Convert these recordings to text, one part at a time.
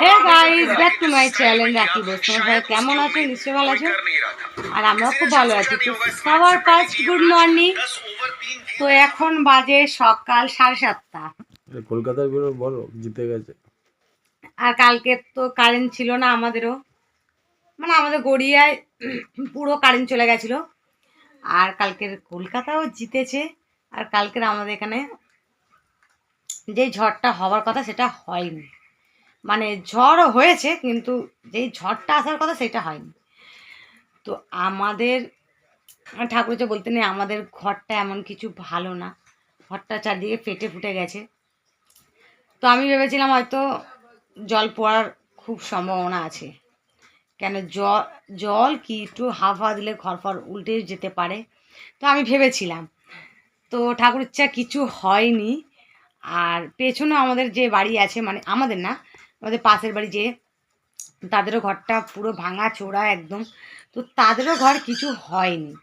Hey guys back to my channel রাখি বস তোমরা কেমন আছো? ভালো আছো? আর আমরাও খুব ভালো আছি। তো সবার ফার্স্ট গুড মর্নিং তো এখন বাজে সকাল সাড়ে সাতটা। কলকাতারগুলো বলো জিতে গেছে। আর কালকে তো কারেন্ট ছিল না আমাদেরও। মানে আমাদের গড়িয়ায় পুরো কারেন্ট চলে গেছিল। আর কালকের কলকাতাও জিতেছে। আর কালকের আমাদের এখানে যে ঝড়টা হওয়ার কথা সেটা হয়নি। মানে ঝড় হয়েছে, কিন্তু যেই ঝড়টা আসার কথা সেটা হয়নি। তো আমাদের ঠাকুর যে বলতে নেই আমাদের ঘরটা এমন কিছু ভালো না, ঘরটা চারদিকে ফেটে ফুটে গেছে। তো আমি ভেবেছিলাম হয়তো জল পড়ার খুব সম্ভাবনা আছে। কেন জল জল কি একটু হাফা দিলে ঘর ফর উল্টে যেতে পারে? তো আমি ভেবেছিলাম। তো ঠাকুর ইচ্ছা কিছু হয়নি। আর পেছনে আমাদের যে বাড়ি আছে মানে আমাদের না আমাদের পাশের বাড়ি যে, তাদেরও ঘরটা পুরো ভাঙা চোরা একদম। তো তাদেরও ঘর কিছু হয়নি।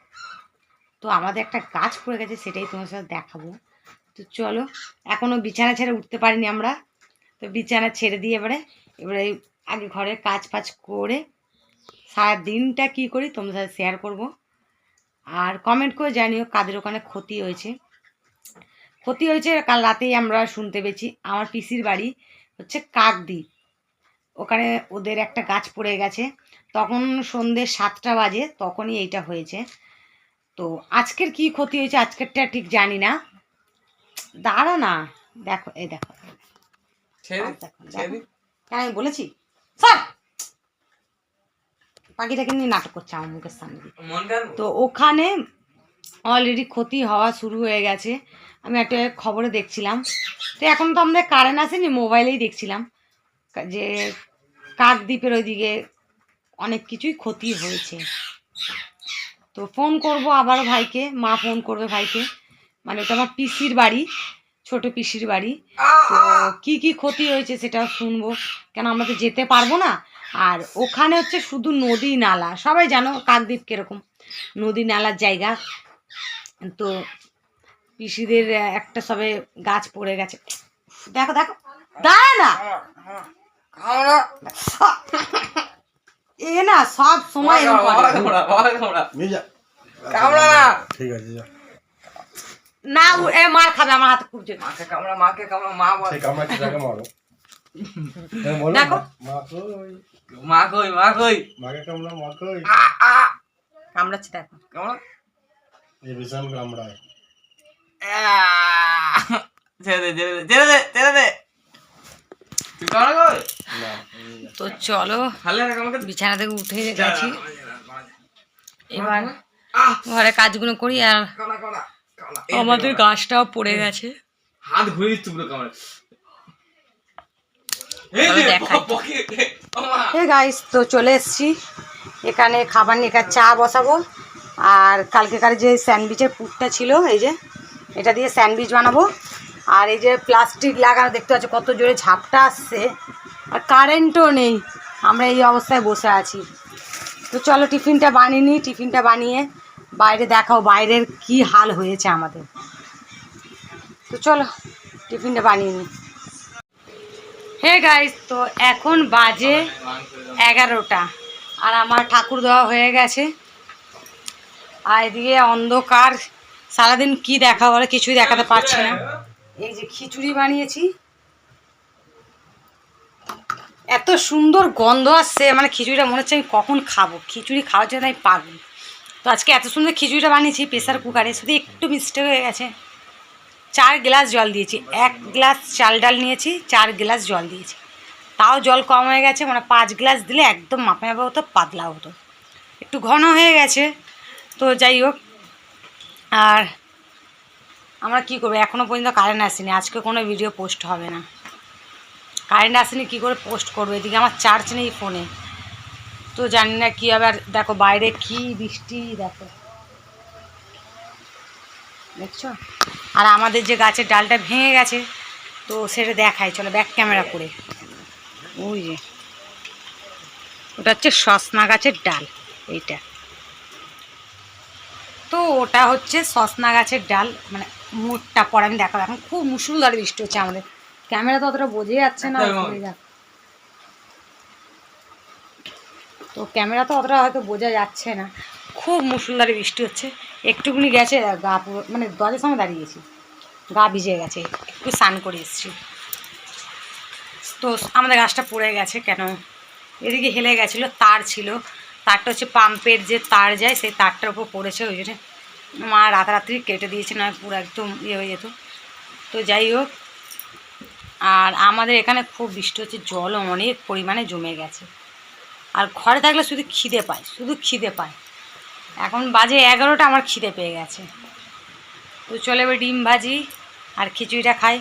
তো আমাদের একটা গাছ পড়ে গেছে, সেটাই তোমার সাথে দেখাবো। তো চলো এখনও বিছানা ছেড়ে উঠতে পারিনি আমরা। তো বিছানা ছেড়ে দিয়ে এবারে এবারে আগে ঘরের কাজ ফাজ করে সারা দিনটা কী করি তোমাদের সাথে শেয়ার করব। আর কমেন্ট করে জানিও কাদের ওখানে ক্ষতি হয়েছে। ক্ষতি হয়েছে কাল রাতেই আমরা শুনতে পেয়েছি। আমার পিসির বাড়ি হচ্ছে কাকদ্বীপ। ওখানে ওদের একটা গাছ পড়ে গেছে। তখন সন্ধ্যে সাতটা বাজে তখনই এইটা হয়েছে। তো আজকের কি ক্ষতি হয়েছে আজকেরটা ঠিক জানি না। দাঁড়া না দেখো এই দেখো। কেন আমি বলেছি। স্যার! পাখিটাকে নিয়ে নাটক করছে আমার মুখের সামনে তো ওখানে অলরেডি ক্ষতি হওয়া শুরু হয়ে গেছে। আমি একটা খবরে দেখছিলাম। তো এখন তো আমাদের কারেন্ট আসেনি মোবাইলেই দেখছিলাম। যে কাকদ্বীপের ওইদিকে অনেক কিছুই ক্ষতি হয়েছে। তো ফোন করব আবার ভাইকে, মা ফোন করবে ভাইকে। মানে ওটা আমার পিসির বাড়ি, ছোট পিসির বাড়ি। তো কী কী ক্ষতি হয়েছে সেটা শুনব। কেন আমরা তো যেতে পারব না? আর ওখানে হচ্ছে শুধু নদী নালা। সবাই জানো কাকদ্বীপ কীরকম? নদী নালার জায়গা। তো পিসিদের একটা সবে গাছ পড়ে গেছে। দেখো দেখো। দাঁড়া না। এ না সব সময় না। ঠিক আছে না এ মার খাবে আমার হাতে খুব জোরে। মাকে কামড়া মাকে কামড়া মা বল। কামড়া মারো। দেখো। মা কই? মা কই মা কই? মাকে কামড়া মা কই? আ আ। কামড়াচ্ছে দেখো। কামড়া। কামড়ায় তো চলো বিছানা থেকে উঠে গেছি। এবার ঘরে কাজগুলো করি আর আমাদের গাছটাও পড়ে গেছে। হাত ঘুরে গাইস তো চলে এসেছি। এখানে খাবার নিয়ে চা বসাবো। আর কালকেকার যে স্যান্ডউইচের পুরটা ছিল, এই যে, এটা দিয়ে স্যান্ডউইচ বানাবো। আর এই যে প্লাস্টিক লাগানো দেখতে পাচ্ছ, কত জোরে ঝাপটা আসছে। আর কারেন্টও নেই, আমরা এই অবস্থায় বসে আছি। তো চলো, টিফিনটা বানিয়ে নিই, টিফিনটা বানিয়ে বাইরে দেখাও, বাইরের কি হাল হয়েছে আমাদের। তো চলো, টিফিনটা বানিয়ে নিই। হে গাইস, তো এখন বাজে এগারোটা, আর আমার ঠাকুর দেওয়া হয়ে গেছে। আর এদিকে অন্ধকার। সারাদিন কি দেখা বলে কিছুই দেখাতে পারছি না। এই যে খিচুড়ি বানিয়েছি। এত সুন্দর গন্ধ আসছে মানে খিচুড়িটা মনে হচ্ছে আমি কখন খাব। খিচুড়ি খাওয়ার জন্য আমি পাগল। তো আজকে এত সুন্দর খিচুড়িটা বানিয়েছি প্রেশার কুকারে শুধু একটু মিস্টেক হয়ে গেছে। চার গ্লাস জল দিয়েছি। এক গ্লাস চাল ডাল নিয়েছি, চার গ্লাস জল দিয়েছি। তাও জল কম হয়ে গেছে মানে পাঁচ গ্লাস দিলে একদম মাপা মাপা হতো পাতলা হতো। একটু ঘন হয়ে গেছে। তো যাই হোক, আর আমরা কী করব? এখনও পর্যন্ত কারেন্ট আসেনি। আজকে কোনো ভিডিও পোস্ট হবে না। কারেন্ট আসেনি, কী করে পোস্ট করব? এদিকে আমার চার্জ নেই ফোনে তো জানি না কী হবে। আর দেখো, বাইরে কী বৃষ্টি, দেখো। দেখছ? আর আমাদের যে গাছের ডালটা ভেঙে গেছে, তো সেটা দেখাই। চলো ব্যাক ক্যামেরা করে। ওই যে, ওটা হচ্ছে সসনা গাছের ডাল, এইটা। তো ওটা হচ্ছে সসনা গাছের ডাল মানে মুখটা পরে আমি দেখাবো। এখন খুব মুসুলধারে বৃষ্টি হচ্ছে আমাদের। ক্যামেরা তো অতটা বোঝে যাচ্ছে না। তো ক্যামেরা তো অতটা হয়তো বোঝা যাচ্ছে না। খুব মুসুলধারে বৃষ্টি হচ্ছে। একটুকুনি গেছে গা মানে দরজার সামনে দাঁড়িয়েছি গা ভিজে গেছে একটু স্নান করে এসেছি। তো আমাদের গাছটা পড়ে গেছে কেন? এদিকে হেলে গেছিল তার ছিল। তারটা হচ্ছে পাম্পের যে তার যায়, সেই তারটার উপর পড়েছে, ওই জন্য মা রাতারাত্রি কেটে দিয়েছে না পুরো একদম ইয়ে হয়ে যেত। তো যাই হোক, আর আমাদের এখানে খুব বৃষ্টি হচ্ছে, জলও অনেক পরিমাণে জমে গেছে। আর ঘরে থাকলে শুধু খিদে পায়, শুধু খিদে পায়। এখন বাজে এগারোটা, আমার খিদে পেয়ে গেছে। তো চলে এবার ডিম ভাজি আর খিচুড়িটা খাই।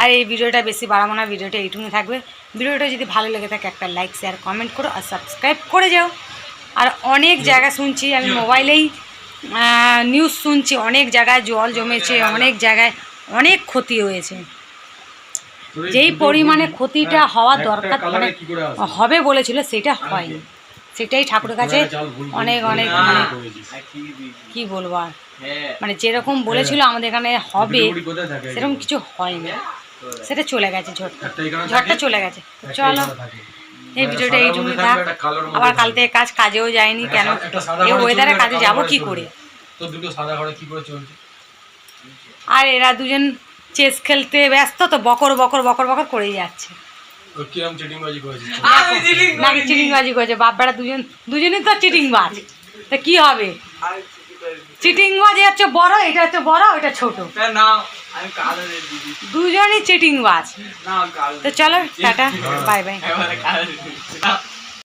আর এই ভিডিওটা বেশি বাড়াবো না, ভিডিওটা এইটুকুনি থাকবে। ভিডিওটা যদি ভালো লেগে থাকে, একটা লাইক শেয়ার কমেন্ট করো আর সাবস্ক্রাইব করে যাও। আর অনেক জায়গা শুনছি আমি মোবাইলেই নিউজ শুনছি অনেক জায়গায় জল জমেছে অনেক জায়গায় অনেক ক্ষতি হয়েছে। যেই পরিমাণে ক্ষতিটা হওয়ার দরকার মানে হবে বলেছিল সেটা হয়নি। সেটাই ঠাকুরের কাছে অনেক অনেক মানে কী বলব আর? হ্যাঁ। মানে যেরকম বলেছিল আমাদের এখানে হবে সেরকম কিছু হয়নি। সেটা চলে গেছে ঝড়টা ঝড়টা চলে গেছে। চলো। এই ভিডিওটা এইটুকুই থাক। আবার কাল থেকে কাজ কাজেও যায়নি কেন? এই ওয়েদারে কাজে যাব কি করে? তো দুটো সাদা ঘরে কি করে চলছে? আর এরা দুজন চেস খেলতে ব্যস্ত তো বকর বকর বকর বকর করেই যাচ্ছে। নাকি চিটিংবাজি করেছে? বাপবারা দুজন দুজনই তো চিটিংবাজ। তা কি হবে? চিটিংবাজি। হচ্ছে বড় এটা হচ্ছে বড় এটা ছোট। না দুজনই চিটিংবাজ বাজ তো চলো টাটা বাই বাই